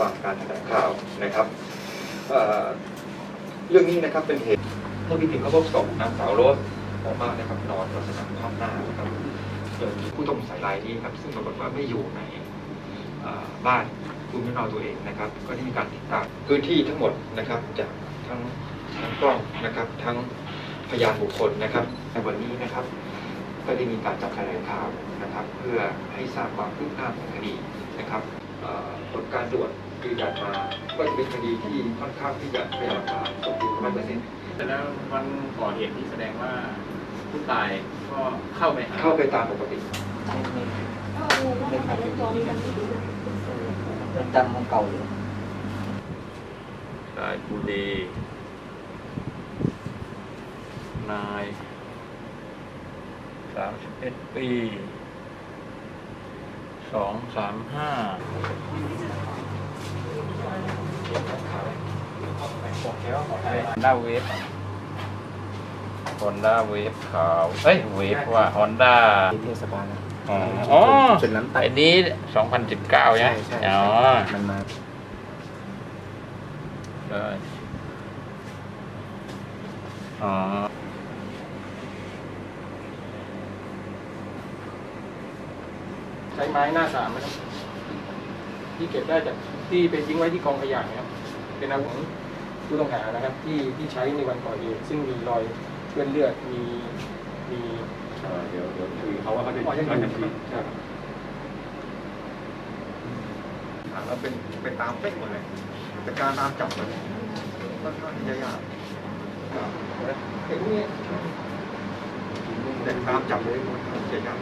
ฟังการแถลงข่าวนะครับเเรื่องนี้นะครับเป็นเหตุเมื่อพี่พิมพ์เขาพบศพนางสาวโรสออกมานะครับนอนลักษณะคว่ำหน้านะครับโดยมีผู้ต้องสงสัยรายนี้ครับซึ่งปรากฏว่าไม่อยู่ในบ้านภูมิลำเนาตัวเองนะครับ ก็ได้มีการติดตามพื้นที่ทั้งหมดนะครับจากทั้งทั้งกล้องนะครับทั้งพยานบุคคลนะครับในวันนี้นะครับ ก็ได้มีการจัดแถลงข่าวนะครับ เพื่อให้ทราบความคืบหน้าของคดีนะครับ ผลการตรวจยืนยันมาว่าจะเป็นคดีที่ค่อนข้างที่จะพยานหลักฐานสมบูรณ์ร้อยเปอร์เซ็นต์แต่แล้ววันก่อเหตุที่แสดงว่าผู้ตายก็เข้าไปหาเข้าไปตามปกติเรือนจำของเก่าอยู่นายภูดีนายสามสิบเอ็ดปี สองสามห้าฮอนด้าเวฟฮอนด้าเวฟขาว เอ้ย เวฟว่าฮอนด้าที่เทศบาลนะอ๋ออ๋อจุดนั้นตัดไอ้นี้สองพันสิบเก้าใช่ใช่ไหมใช่อ๋อมันมาได้อ๋อ ช้ไม้หน้าสามนะครับที่เก็บได้จากที่ไปทิ้งไว้ที่กองขยะนะครับเป็นอาวุธของผู้ต้องหานะครับ ที่ที่ใช้ในวันก่อเหตุซึ่งมีรอยเปื้อนเลือดมีมีเดี๋ยวเดี๋ยวคุยเขาว่าเขาจะอ๋อยังไงเขาจะผิดใช่ครับถามแล้วเป็นเป็นตามเป๊ะหมดเลยแต่การตามจับมันค่อนข้างที่จะยากครับเห็นนี่แต่ตามจับเลยมันค่อนข้างที่จะยาก